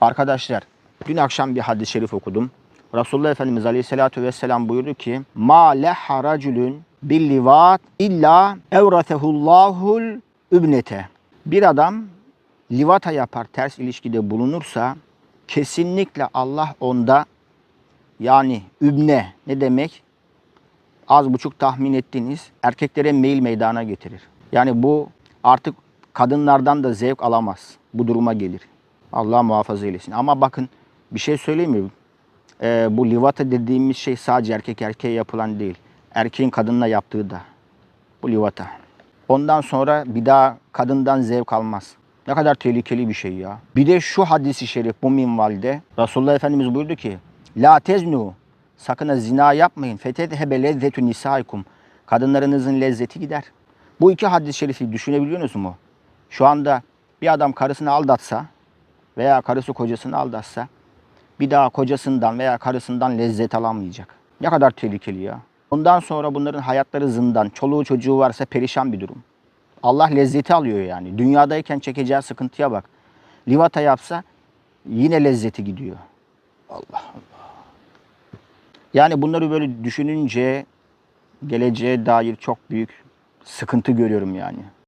Arkadaşlar dün akşam bir hadis-i şerif okudum. Resulullah Efendimiz Aleyhisselatü Vesselam buyurdu ki Ma leha racülün bil livat illa evratehullahul übnete. Bir adam livata yapar, ters ilişkide bulunursa kesinlikle Allah onda yani übne ne demek? Az buçuk tahmin ettiğiniz erkeklere meyil meydana getirir. Yani bu artık kadınlardan da zevk alamaz. Bu duruma gelir. Allah muhafaza eylesin. Ama bakın bir şey söyleyeyim mi? Ee, bu livata dediğimiz şey sadece erkek erkeğe yapılan değil. Erkeğin kadınla yaptığı da. Bu livata. Ondan sonra bir daha kadından zevk almaz. Ne kadar tehlikeli bir şey ya. Bir de şu hadisi şerif bu minvalde. Resulullah Efendimiz buyurdu ki La teznu sakın zina yapmayın. Fetedhebe lezzetü nisaikum. Kadınlarınızın lezzeti gider. Bu iki hadis-i şerifi düşünebiliyorsunuz mu? Şu anda bir adam karısını aldatsa veya karısı kocasını aldatsa bir daha kocasından veya karısından lezzet alamayacak. Ne kadar tehlikeli ya. Ondan sonra bunların hayatları zindan. Çoluğu çocuğu varsa perişan bir durum. Allah lezzeti alıyor yani. Dünyadayken çekeceği sıkıntıya bak. Livata yapsa yine lezzeti gidiyor. Allah Allah. Yani bunları böyle düşününce geleceğe dair çok büyük sıkıntı görüyorum yani.